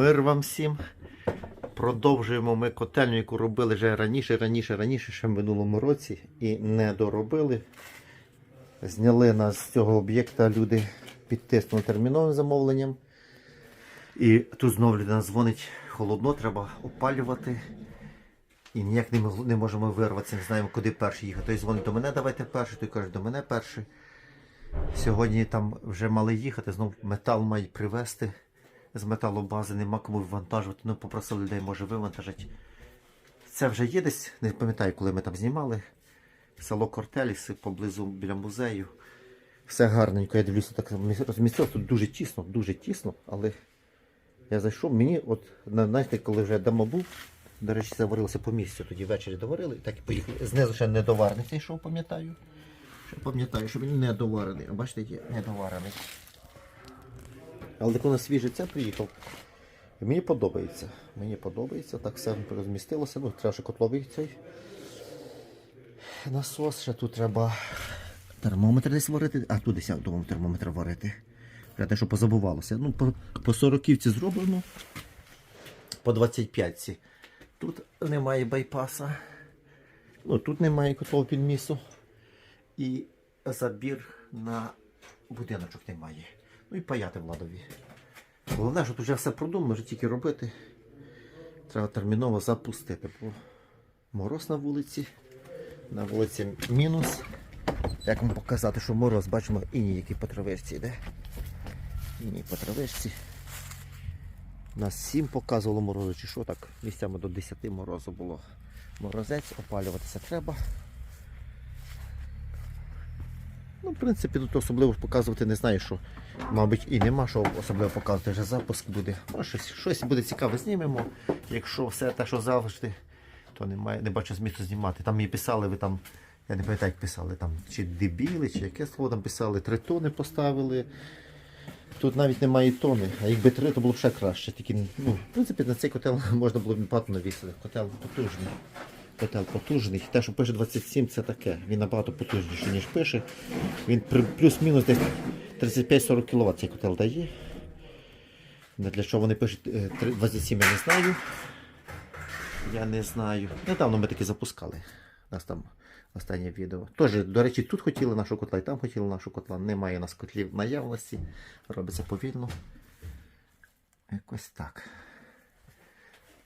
Мир вам всім. Продовжуємо ми котельню, яку робили вже раніше, раніше, раніше, ще в минулому році і не доробили. Зняли нас з цього об'єкта люди підтиснули терміновим замовленням. І тут знову людина дзвонить холодно, треба опалювати. І ніяк не, не можемо вирватися, не знаємо, куди перший їхати. Той дзвонить до мене, давайте перший, той каже, до мене перший. Сьогодні там вже мали їхати, знов метал мають привезти з металобази, нема кому вивантажувати. Ну, попросили людей, може вивантажити. Це вже є десь, не пам'ятаю, коли ми там знімали. Село Кортеліс поблизу біля музею. Все гарненько, я дивлюся, так розмістилося. Тут дуже тісно, дуже тісно, але я зайшов, мені, от, знаєте, коли вже дома був, до речі, заварилося по місцю, тоді ввечері доварили, і так і поїхали. Знизу ще недоварений цей шов, пам'ятаю. Ще пам'ятаю, що він недоварений. А бачите, є недоварений. Але коли свіжий це приїхав, мені подобається. Мені подобається, так все розмістилося. Ну, треба ще котловий цей насос, ще тут треба термометр десь варити. А тут десь я думав термометр варити. Вже те, що позабувалося. Ну, по, по 40 зроблено, по 25. Тут немає байпаса. Ну, тут немає котлового підмісу. І забір на будиночок немає. Ну і паяти владові. Головне, що тут вже все продумано, вже тільки робити. Треба терміново запустити. Бо мороз на вулиці. На вулиці мінус. Як вам показати, що мороз, бачимо, іній який по травичці йде. Іній по травичці. Нас 7 показувало морозу, чи що так, місцями до 10 морозу було. Морозець, опалюватися треба. Ну, в принципі, тут особливо показувати не знаю, що, мабуть, і нема що особливо показувати, вже запуск буде. Ну, щось, щось буде цікаве знімемо. Якщо все те, що завжди, то немає, не бачу змісту знімати. Там мені писали, ви там, я не пам'ятаю, як писали, там, чи дебіли, чи яке слово там писали, три тони поставили. Тут навіть немає тони, а якби три, то було б ще краще. Тільки, ну, в принципі, на цей котел можна було б багато навісити. Котел потужний. Котел потужний. Те, що пише 27, це таке. Він набагато потужніший, ніж пише. Він плюс-мінус десь 35-40 кВт цей котел дає. Для чого вони пишуть е, 27, я не знаю. Я не знаю. Недавно ми таки запускали. У нас там останнє відео. Тож, до речі, тут хотіли нашу котла, і там хотіли нашу котла. Немає у нас котлів наявності. Робиться повільно. Якось так.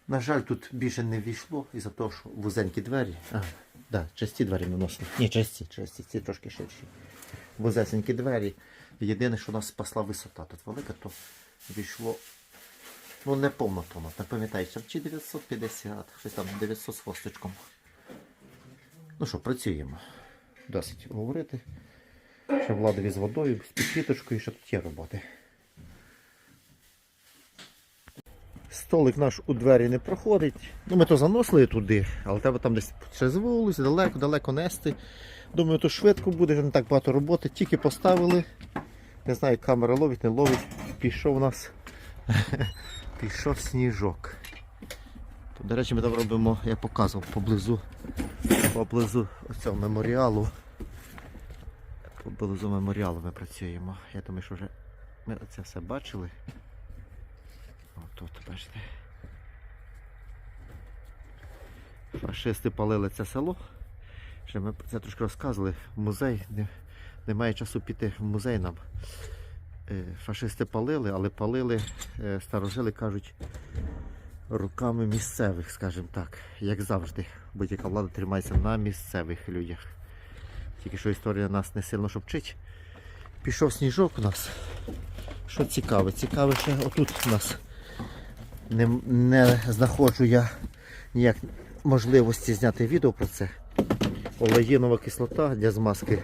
На жаль, тут більше не війшло із-за того, що вузенькі двері. А, да, часті двері наносили. Ні, часті, часті, ці трошки ширші. Вузесенькі двері. Єдине, що нас спасла висота. Тут велика, то війшло. Ну, не повна тона. Не пам'ятаю, чи 950, щось там 900 з хвостичком. Ну що, працюємо. Досить говорити. Ще владові з водою, з підсвіточкою, ще тут є роботи. Столик наш у двері не проходить. Ну, ми то заносили туди, але треба там десь ще з вулиці, далеко, далеко нести. Думаю, то швидко буде, не так багато роботи. Тільки поставили. Не знаю, камера ловить, не ловить. Пішов у нас. Пішов сніжок. То, до речі, ми там робимо, я показував поблизу, поблизу цього меморіалу. Поблизу меморіалу ми працюємо. Я думаю, що вже ми це все бачили. Отут, бачите. Фашисти палили це село. Ще ми про це трошки розказували. Музей, немає часу піти в музей нам. Е, Фашисти палили, але палили, е, старожили кажуть, руками місцевих, скажімо так. Як завжди, будь-яка влада тримається на місцевих людях. Тільки що історія нас не сильно що вчить. Пішов сніжок у нас. Що цікаве? Цікаве, що отут у нас не, не знаходжу я ніяк можливості зняти відео про це. Олеїнова кислота для змазки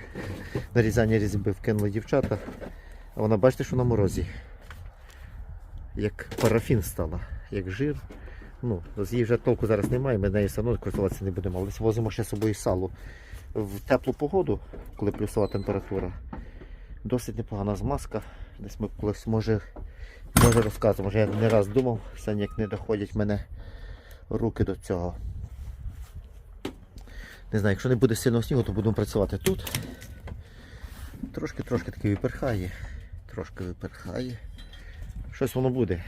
нарізання різьби вкинули дівчата. А вона бачите, що на морозі. Як парафін стала, як жир. Ну, її вже толку зараз немає, ми нею все одно користуватися не будемо. Але возимо ще з собою сало в теплу погоду, коли плюсова температура. Досить непогана змазка. Десь ми колись може, може розказувати, я не раз думав, все ніяк не доходять мене руки до цього. Не знаю, якщо не буде сильного снігу, то будемо працювати тут. Трошки-трошки таки виперхає. Трошки виперхає. Щось воно буде.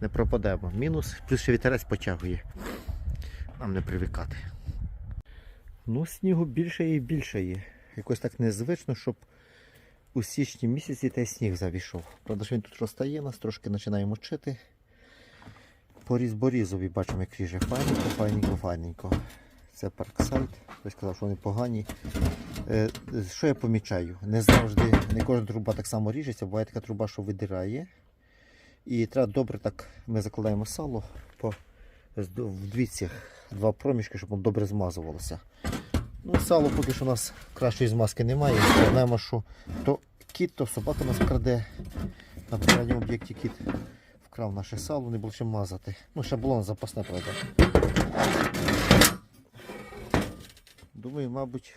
не пропадемо. Мінус, плюс ще вітерець потягує. Нам не привикати. Ну, снігу більше і більше є. Якось так незвично, щоб у січні місяці той сніг завійшов. Правда, що він тут розтає нас, трошки починає мочити. Поріз борізові бачимо, як ріже. Файненько, файненько, файненько. Це парксайд. Хтось сказав, що вони погані. Е, що я помічаю? Не завжди, не кожна труба так само ріжеться, буває така труба, що видирає. І треба добре так, ми закладаємо сало по, в двіці, два проміжки, щоб воно добре змазувалося. Ну, сало поки що у нас кращої змазки немає. Знаємо, що то кіт, то собака нас краде. На попередньому об'єкті кіт вкрав наше сало, не було чим мазати. Ну, ще було запасне, правда. Думаю, мабуть,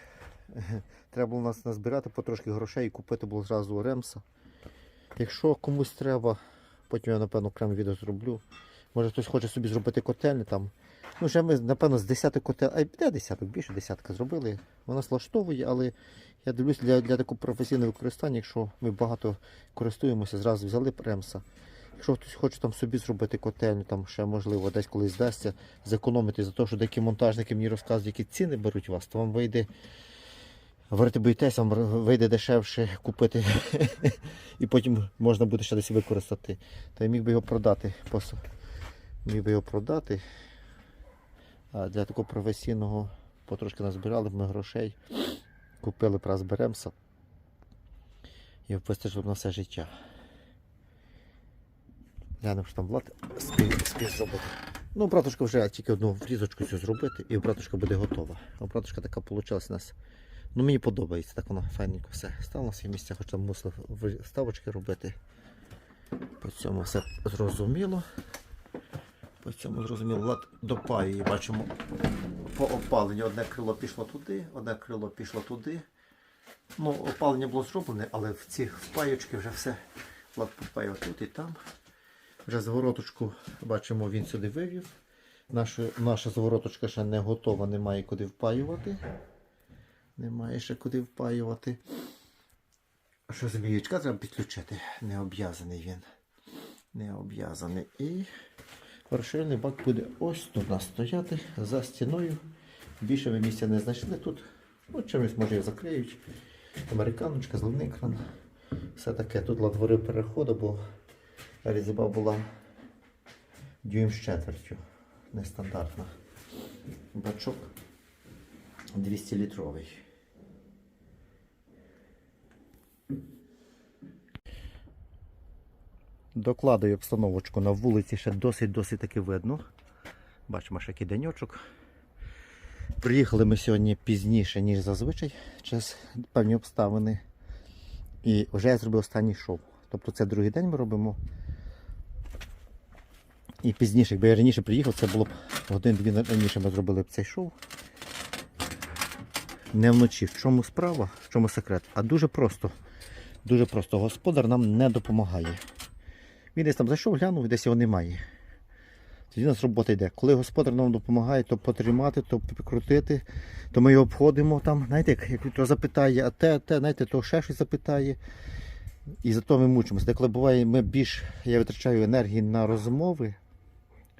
треба було нас назбирати потрошки грошей і купити було зразу ремса. Якщо комусь треба, потім я напевно окреме відео зроблю. Може хтось хоче собі зробити котельню там. Ну, вже ми, напевно, з десяток котел, а де десяток, більше десятка зробили. Вона влаштовує, але я дивлюсь для, для такого професійного використання, якщо ми багато користуємося, зразу взяли б ремса. Якщо хтось хоче там собі зробити котельню, там ще можливо десь колись здасться, зекономити за те, що деякі монтажники мені розказують, які ціни беруть вас, то вам вийде. Говорити боїтесь, вам вийде дешевше купити і потім можна буде ще десь використати. Та я міг би його продати. Міг би його продати. Для такого професійного потрошки назбирали ми грошей, купили б раз і б на все життя. Глянемо, що там Влад спів, зробити. Ну, братушка вже тільки одну врізочку цю зробити, і братушка буде готова. А братушка така вийшла у нас. Ну мені подобається, так вона файненько все. Стало на свої місця, хоча мусив ви- ставочки робити. По цьому все зрозуміло. По цьому зрозуміло, Влад допаює, бачимо по опаленню. Одне крило пішло туди, одне крило пішло туди. Ну, опалення було зроблене, але в ці впаючки вже все Влад попаяв тут і там. Вже звороточку, бачимо, він сюди вивів. Наша, наша звороточка ще не готова, немає куди впаювати. Немає ще куди впаювати. Що зміючка треба підключити. Не обв'язаний він. Не обв'язаний. І розширений бак буде ось тут стояти за стіною. Більше ми місця не знайшли тут. Ну, чимось може закриють. Американочка, зливний кран. Все таке. Тут ладвори переходу, бо різьба була дюйм з четвертю. Нестандартна. Бачок 200 Докладаю обстановочку на вулиці ще досить-досить таки видно. Бачимо, що який. Приїхали ми сьогодні пізніше, ніж зазвичай, через певні обставини. І вже я зробив останній шоу. Тобто це другий день ми робимо. І пізніше, якби я раніше приїхав, це було б годин-дві раніше ми зробили б цей шоу. Не вночі. В чому справа, в чому секрет? А дуже просто. Дуже просто. Господар нам не допомагає. Він десь там зайшов, глянув, десь його немає. Тоді у нас робота йде. Коли господар нам допомагає, то потримати, то покрутити, то ми його обходимо там. Знаєте, як, як то запитає, а те, те, знаєте, то ще щось запитає. І зато ми мучимося. Деколи буває, ми більш я витрачаю енергії на розмови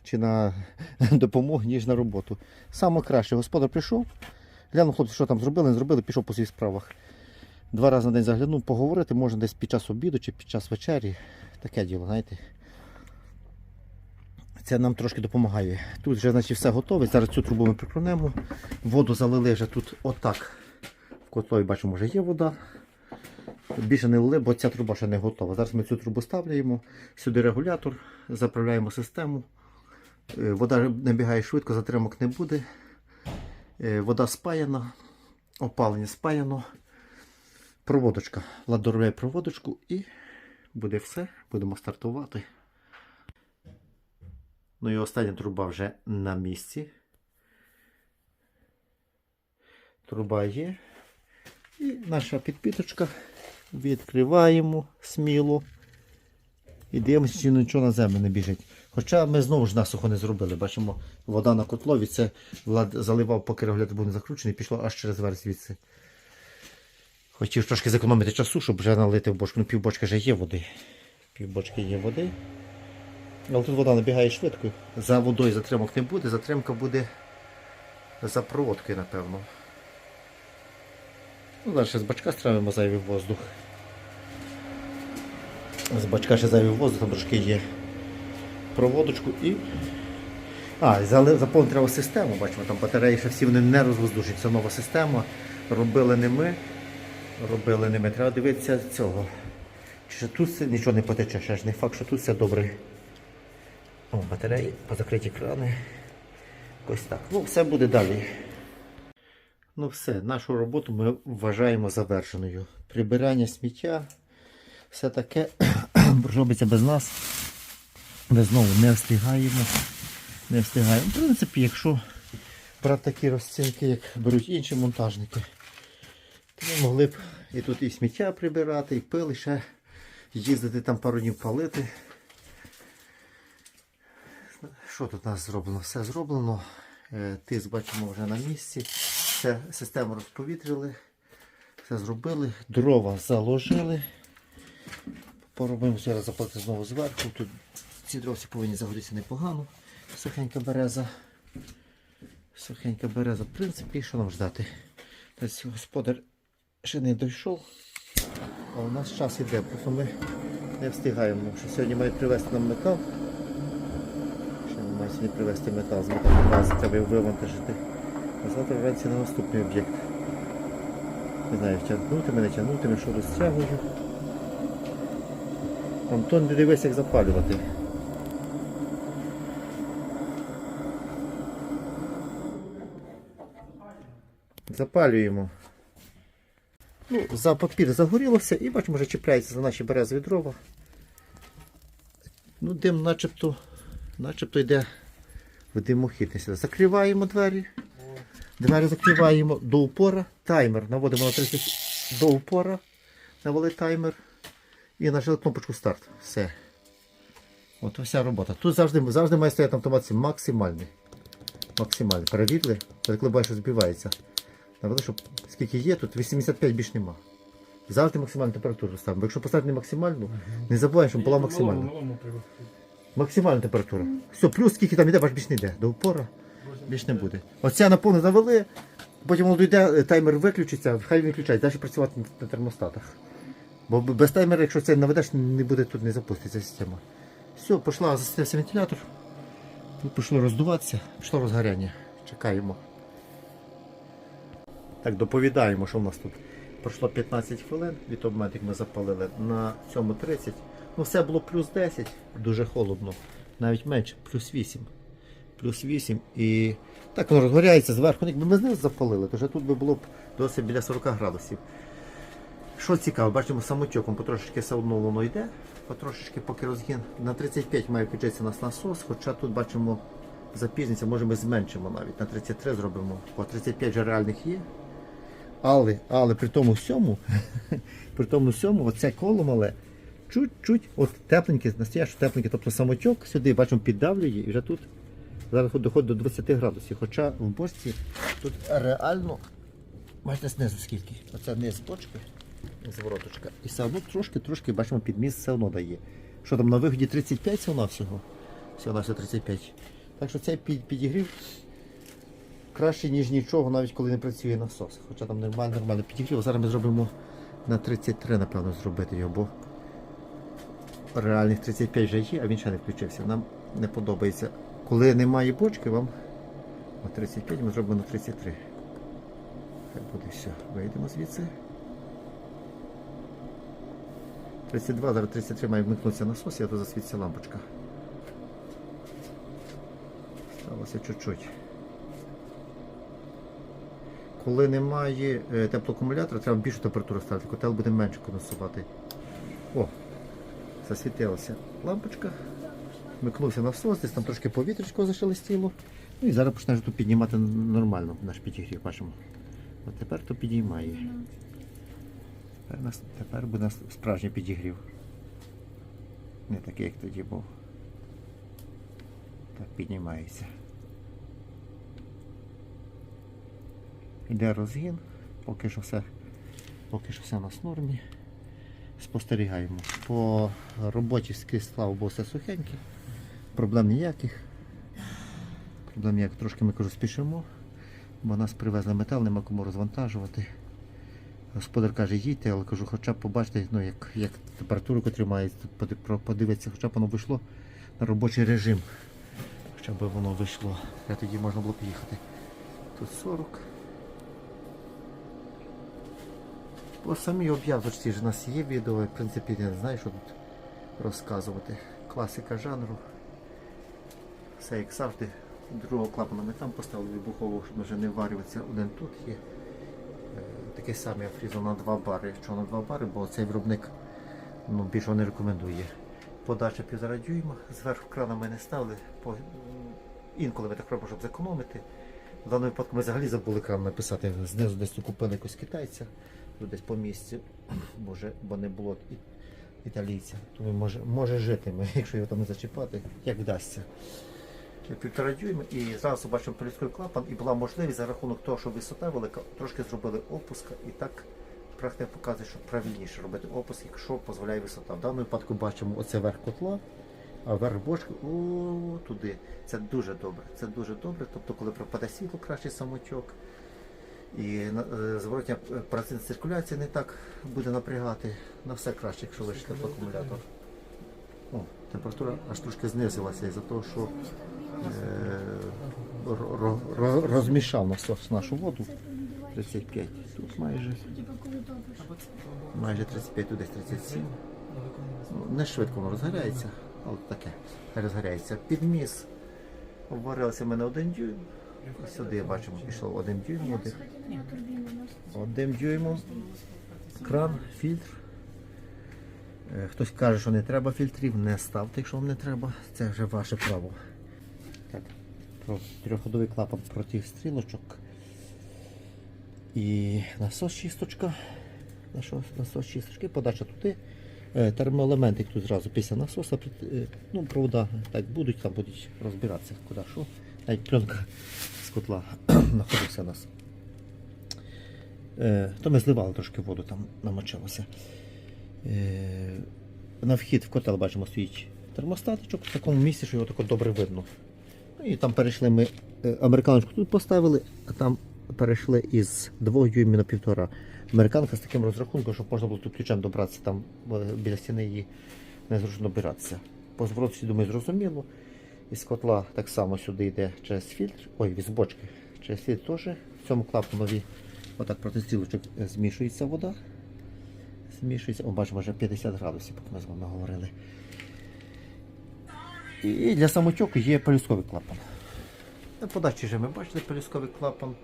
чи на допомогу, ніж на роботу. Саме краще, господар прийшов, глянув, хлопці, що там зробили, не зробили, пішов по своїх справах. Два рази на день заглянув, поговорити, можна десь під час обіду чи під час вечері. Таке діло, знаєте. Це нам трошки допомагає. Тут вже значить, все готове. Зараз цю трубу ми прикронемо. Воду залили вже тут отак. В котлові бачимо, вже є вода. Більше не лили, бо ця труба ще не готова. Зараз ми цю трубу ставляємо, сюди регулятор, заправляємо систему. Е, Вода набігає швидко, затримок не буде. Е, Вода спаяна, опалення спаяно. Проводочка. Влад проводочку і буде все. Будемо стартувати. Ну і остання труба вже на місці. Труба є. І наша підпіточка. Відкриваємо сміло. І дивимося, чи нічого на землю не біжить. Хоча ми знову ж насухо не зробили. Бачимо, вода на котлові. Це Влад заливав, поки регулятор був не закручений, пішло аж через верх звідси. Хотів трошки зекономити часу, щоб вже налити в бочку. Ну, півбочки вже є води. Півбочки є води. Але тут вода набігає швидко. За водою затримок не буде, затримка буде за проводкою, напевно. Ну, далі з бачка стравимо зайвий воздух. З бачка ще зайвий воздух, там трошки є проводочку і. А, заповнити треба систему, бачимо, там батареї ще всі вони не розвоздушені. Це нова система. Робили не ми. Робили не ми. Треба дивитися цього. Чи тут нічого не потече, ще ж не факт, що тут все добре. О, батареї, позакриті крани. Ось так. Ну, все буде далі. Ну все, нашу роботу ми вважаємо завершеною. Прибирання сміття, все таке робиться без нас. Ми знову не встигаємо. Не встигаємо. В принципі, якщо брати такі розцінки, як беруть інші монтажники, ми могли б і тут і сміття прибирати, і пили ще їздити там пару днів палити. Що тут у нас зроблено? Все зроблено. Е, Тиск бачимо вже на місці. Все, систему розповітрили. Все зробили. Дрова заложили. Поробимо зараз заплати знову зверху. Тут ці дрова всі повинні загорітися непогано. Сухенька береза. Сухенька береза. В принципі, що нам ждати? Тобто господар ще не дійшов. А у нас час іде, просто ми не встигаємо. Що сьогодні мають привезти нам метал. Ще не мають сьогодні привезти метал з металу бази, треба його вивантажити. А завтра вранці на наступний об'єкт. Не знаю, тягнути мене, тягнути, що розтягую. Антон, не дивись, як запалювати. Запалюємо. Ну, за папір загорілося і бачимо, вже чіпляється за наші березові дрова. Ну, дим начебто, начебто йде в димохідність. Закриваємо двері. Двері закриваємо до упора. Таймер наводимо на 30 до упора. Навели таймер. І нажали кнопочку старт. Все. От вся робота. Тут завжди, завжди має стояти на автоматці максимальний. Максимальний. Перевірили, коли бачиш, що збивається. Навели, щоб скільки є, тут 85 більш нема. Завжди максимальну температуру ставимо. Бо якщо поставити не максимальну, не забуваємо, щоб була максимальна. Максимальна температура. Все, плюс скільки там йде, бач більш не йде. До упора більш не буде. Оця на повну завели, потім воно дійде, таймер виключиться, хай він виключає, далі працювати на термостатах. Бо без таймера, якщо це наведеш, не буде тут не запуститься система. Все, пішла, засвітився вентилятор. Тут пішло роздуватися, пішло розгоряння. Чекаємо. Так, доповідаємо, що в нас тут. Пройшло 15 хвилин від як ми запалили. На цьому 30. Ну все було плюс 10, дуже холодно. Навіть менше, плюс 8. Плюс 8 і так воно розгоряється зверху. Якби ми знизу запалили, то вже тут би було б досить біля 40 градусів. Що цікаво, бачимо самотьоком потрошечки все одно воно йде, потрошечки поки розгін. На 35 має включитися у нас насос, хоча тут бачимо запізниться, може ми зменшимо навіть. На 33 зробимо, бо 35 вже реальних є. Але, але при тому всьому, при тому всьому, оце коло мале, чуть-чуть, от тепленьке, настояще тепленьке, тобто самотьок сюди, бачимо, піддавлює і вже тут зараз доходить до 20 градусів. Хоча в бочці тут реально, бачите, знизу скільки. Оце низ бочки, звороточка. І все одно трошки-трошки бачимо підміст все одно дає. Що там на виході 35 всього всього. Всього на все 35. Так що цей під- підігрів краще, ніж нічого, навіть коли не працює насос. Хоча там нормально, нормально підігрів. Зараз ми зробимо на 33, напевно, зробити його, бо реальних 35 вже є, а він ще не включився. Нам не подобається. Коли немає бочки, вам на 35 ми зробимо на 33. Хай буде все. Вийдемо звідси. 32, зараз 33 має вмикнутися насос, я тут засвітиться лампочка. Сталося чуть-чуть. Коли немає е, теплоакумулятора, треба більшу температуру ставити, котел буде менше конденсувати. О, засвітилася лампочка. Вмикнувся насос, десь там трошки повітрячко зашелестіло. Ну і зараз почнеш тут піднімати нормально наш підігрів, бачимо. От тепер то підіймає. Тепер, нас, тепер буде нас справжній підігрів. Не такий, як тоді був. Так, піднімається. Іде розгін, поки що все, поки що все у нас нормі. Спостерігаємо. По роботі скрізь слава Богу, все сухеньке. Проблем ніяких. Проблем ніяких. Трошки ми кажу, спішимо, бо нас привезли метал, нема кому розвантажувати. Господар каже, їдьте, але кажу, хоча б побачите, ну, як, як температуру поди- подивитися, хоча б воно вийшло на робочий режим. Хоча б воно вийшло. Я тоді можна було поїхати. Тут 40. По самій обв'язочці ж у нас є відео, в принципі, я не знаю, що тут розказувати. Класика жанру. Все як завжди. Другого клапана ми там поставили вибухового, щоб вже не варюватися. Один тут є. Е, Такий самий фрізу на 2 бари. Чого на 2 бари, бо цей виробник ну, більшого не рекомендує. Подача півтора дюйма. Зверху крана ми не ставили. По... Інколи ми так робимо, щоб зекономити. В даному випадку ми взагалі забули кран написати. Знизу десь купили якогось китайця, тут десь по місці, Боже, бо не було італійця. Тому може, може жити, ми, якщо його там не зачіпати, як вдасться. Півтора і зразу бачимо поліський клапан, і була можливість за рахунок того, що висота велика, трошки зробили опуска і так практика показує, що правильніше робити опуск, якщо дозволяє висота. В даному випадку бачимо оце верх котла, а верх бочки о, туди. Це дуже добре. Це дуже добре. Тобто, коли пропаде світло, кращий самотьок. І е, зворотня процент циркуляції не так буде напрягати. На все краще, якщо лишити в акумулятор. О, температура аж трошки знизилася із-за того, що е, ро- ро- ро- розмішав нашу воду. 35. Тут майже, майже 35, тут десь 37. Ну, Не швидко воно розгоряється, але таке розгоряється. Підміс обварилося в мене один дюйм. Сюди бачимо, пішов один дюйм. Один, один дюймом. Кран, фільтр. Е, Хтось каже, що не треба фільтрів, не ставте, якщо вам не треба. Це вже ваше право. Так, про трьохходовий клапан проти стрілочок. І насос чисточка. Насос, чисточки, подача туди. Е, Термоелементи тут зразу після насоса. е, Ну, провода так будуть, там будуть розбиратися, куди що. Навіть пленка котла знаходиться у нас. Е, То ми зливали трошки воду, там намочилося. Е, На вхід в котел бачимо стоїть термостатичок в такому місці, що його тако добре видно. Ну, і там перейшли ми е, американочку тут поставили, а там перейшли із 2 дюймів на півтора. Американка з таким розрахунком, щоб можна було тут ключем добратися, там е, біля стіни її незручно добиратися. По зворотці, думаю, зрозуміло. Із котла так само сюди йде через фільтр, ой, з бочки. Через фільтр теж. В цьому клапанові отак проти стрілочок змішується вода. Змішується, о, бачимо, вже 50 градусів, як ми з вами говорили. І для самотьоку є пелюстковий клапан. На подачі вже ми бачили пелюстковий клапан.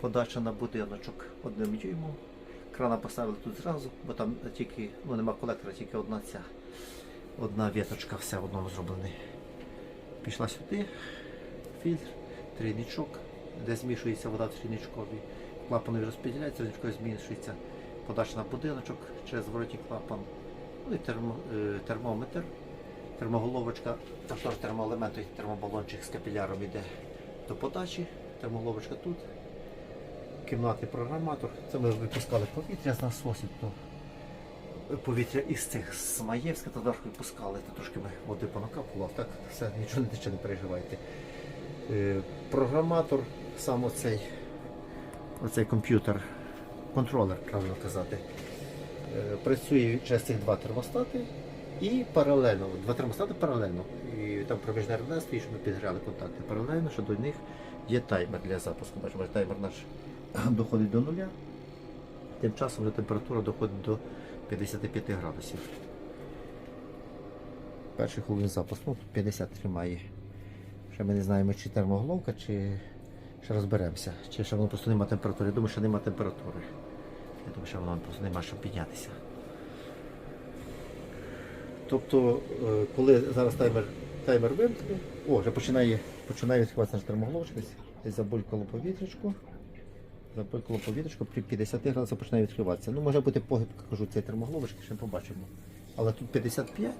Подача на будиночок одним дюймом. Крана поставили тут зразу, бо там тільки, ну нема колектора, тільки одна ця. Одна віточка, все в одному зроблена. Пішла сюди, фільтр, трійничок, де змішується вода в трійничкові. Клапани розподіляються, трійничкові змішується подача на будиночок через зворотній клапан. Ну і е, термометр, термоголовочка, теж термоелемент, той термобалончик з капіляром йде до подачі, термоголовочка тут. Кімнатний програматор. Це ми випускали повітря з насосів, повітря із цих з Маєвська та Дарку випускали, то трошки ми води понакапував, так все, нічого не переживайте. Е, Програматор, сам оцей, оцей комп'ютер, контролер, правильно казати, е, працює через цих два термостати і паралельно, два термостати паралельно. І там проміжне стоїть, щоб ми підграли контакти. Паралельно, що до них є таймер для запуску. Бачимо, таймер наш доходить до нуля. Тим часом вже температура доходить до 55 градусів. Перший хвилин запуск, ну тут 50 тримає. Ще ми не знаємо, чи термоголовка, чи ще розберемося. Чи ще воно просто немає температури. Я думаю, що немає температури. Я думаю, що воно просто немає щоб піднятися. Тобто, е, коли зараз таймер, таймер вимкне, о, вже починає, починає відкриватися наш термоголовочка, десь- забулькало повітрячко. Забулькало повітрячко, при 50 градусах починає відкриватися. Ну, може бути погиб, кажу, цієї термоголовочки, ще побачимо. Але тут 55.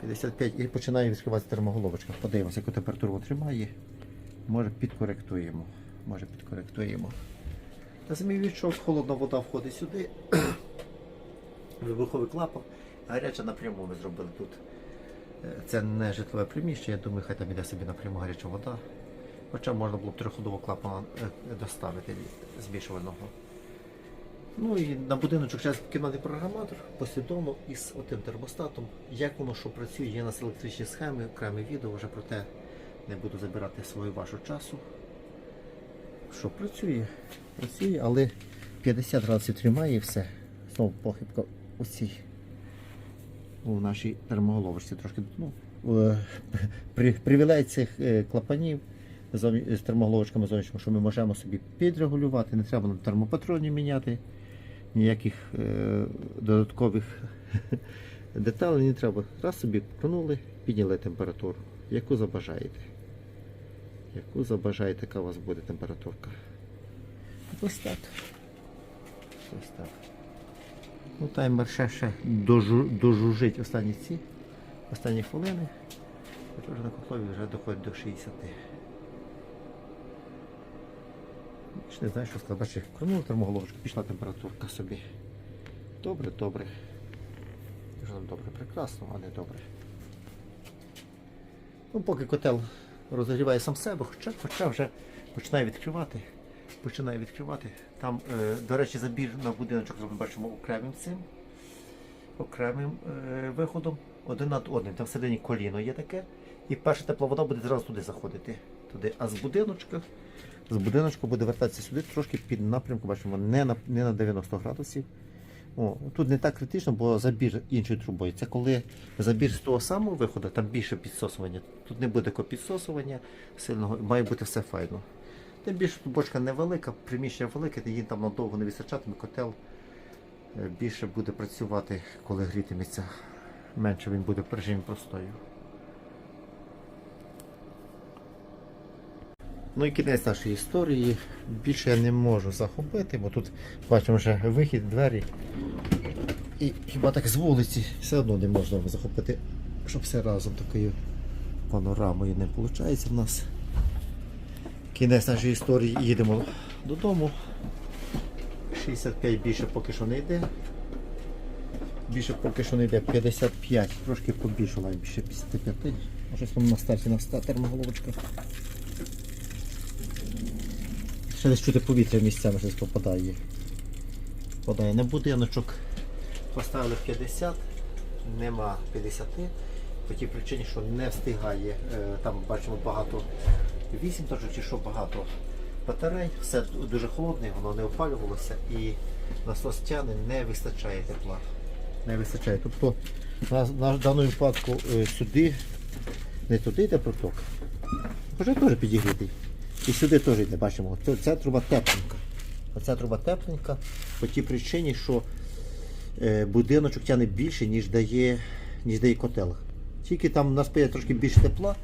55 і починає відкриватися термоголовочка. Подивимося, яку температуру отримає. Може підкоректуємо. Може підкоректуємо. Та змійовичок, холодна вода входить сюди. Вибуховий клапан. Гаряча напряму ми зробили тут. Е, Це не житлове приміщення, я думаю, хай там іде собі напряму гаряча вода. Хоча можна було б триходового клапана е, доставити збільшуваного. Ну і на будиночок зараз кімнатний програматор послідовно із отим термостатом. Як воно що працює, є на електричні схеми, окреме відео, вже про те не буду забирати свою вашу часу. Що працює? Працює, але 50 градусів тримає і все. Знову похибка у цій у нашій термоголовочці трошки ну, е, при, привілей цих е, клапанів з термоголовочками зовнішніми, що ми можемо собі підрегулювати, не треба нам термопатронів міняти, ніяких е, додаткових деталей не треба. Раз собі пронули, підняли температуру, яку забажаєте. Яку забажаєте, яка у вас буде температурка. Ось так. Ось так. Ну, таймер ще, ще дожу, дожужить останні ці, останні хвилини. Вже на котлові вже доходить до 60. Більш Не знаю, що сказати. Бачите, кронула термоголовочку, пішла температурка собі. Добре, добре. Дуже нам добре, прекрасно, а не добре. Ну, поки котел розігріває сам себе, хоча, хоча вже починає відкривати. Починає відкривати. Там, е, до речі, забір на будиночок ми бачимо окремим цим, окремим е, виходом, один над одним. Там всередині коліно є таке. І перша тепла вода буде зразу туди заходити. Туди. А з будиночка, з будиночку буде вертатися сюди трошки під напрямку, бачимо, не на, не на 90 градусів. О, тут не так критично, бо забір іншою трубою. Це коли забір з того самого виходу, там більше підсосування. Тут не буде такого підсосування сильного, має бути все файно. Тим більше тут бочка невелика, приміщення велике, її там надовго не вистачатиме, котел е, більше буде працювати, коли грітиметься. Менше він буде в режимі простою. Ну і кінець нашої історії. Більше я не можу захопити, бо тут бачимо вже вихід, двері. І хіба так з вулиці все одно не можна захопити, щоб все разом такою панорамою не виходить в нас. Кінець нашої історії їдемо додому. 65 більше поки що не йде. Більше поки що не йде 55, трошки побільшила більше 55. А щось там на старті на ста- термоголовочка. Ще десь чути повітря місцями щось попадає. Попадає на будиночок. Поставили 50, нема 50. По тій причині, що не встигає. Е, Там бачимо багато 8 точок чи що багато батарей. Все дуже холодне, воно не опалювалося і насос тяне, не вистачає тепла. Не вистачає. Тобто на, на даному випадку е, сюди, не туди йде проток. Вже теж підігрітий. І сюди теж йде, бачимо. Ця труба тепленька. Оця труба тепленька по тій причині, що е, будиночок тягне більше, ніж дає, ніж дає котел. Тільки там у нас піде трошки більше тепла,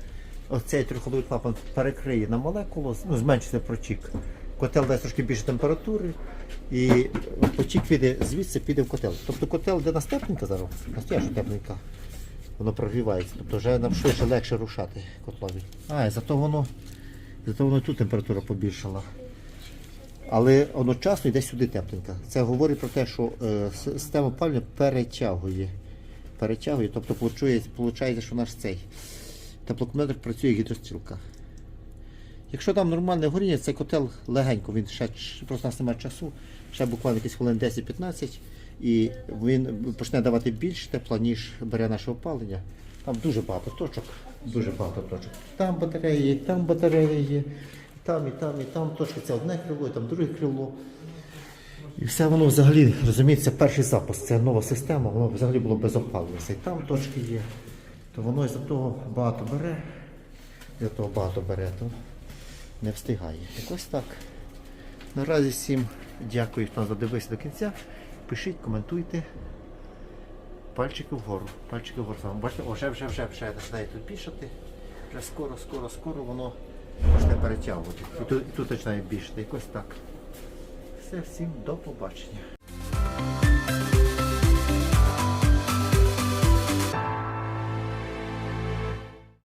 оцей трьохходовий клапан перекриє на молекулу, ну, зменшиться протік. Котел дасть трошки більше температури і потік піде звідси піде в котел. Тобто котел, де нас тепленька зараз, настояща тепленька, воно прогрівається. Тобто вже нам швидше легше рушати котлові. А, і зато воно, зато воно тут температура побільшала. Але одночасно йде сюди тепленька. Це говорить про те, що е, система опалення перетягує. Перетягує, тобто виходить, що наш цей теплокомпетр працює як гідрострілка. Якщо там нормальне горіння, цей котел легенько, він ще просто нас немає часу, ще буквально якісь хвилин 10-15, і він почне давати більше тепла, ніж бере наше опалення. Там дуже багато точок, дуже багато точок. Там батареї є, там батареї є, там і там, і там точки. Це одне крило, і там друге крило. І все воно взагалі, розуміється, перший запуск, це нова система, воно взагалі було без опалення. І там точки є. То воно із-за того багато бере, із-за того багато бере, то не встигає. Якось так. Наразі всім дякую, хто додивився до кінця. Пишіть, коментуйте. Пальчики вгору. Пальчики вгору. Бачите, о, вже, вже, вже, вже починає тут більшати. Вже скоро, скоро, скоро воно почне перетягувати. І тут, починає більшати. Якось так. Все, всім до побачення.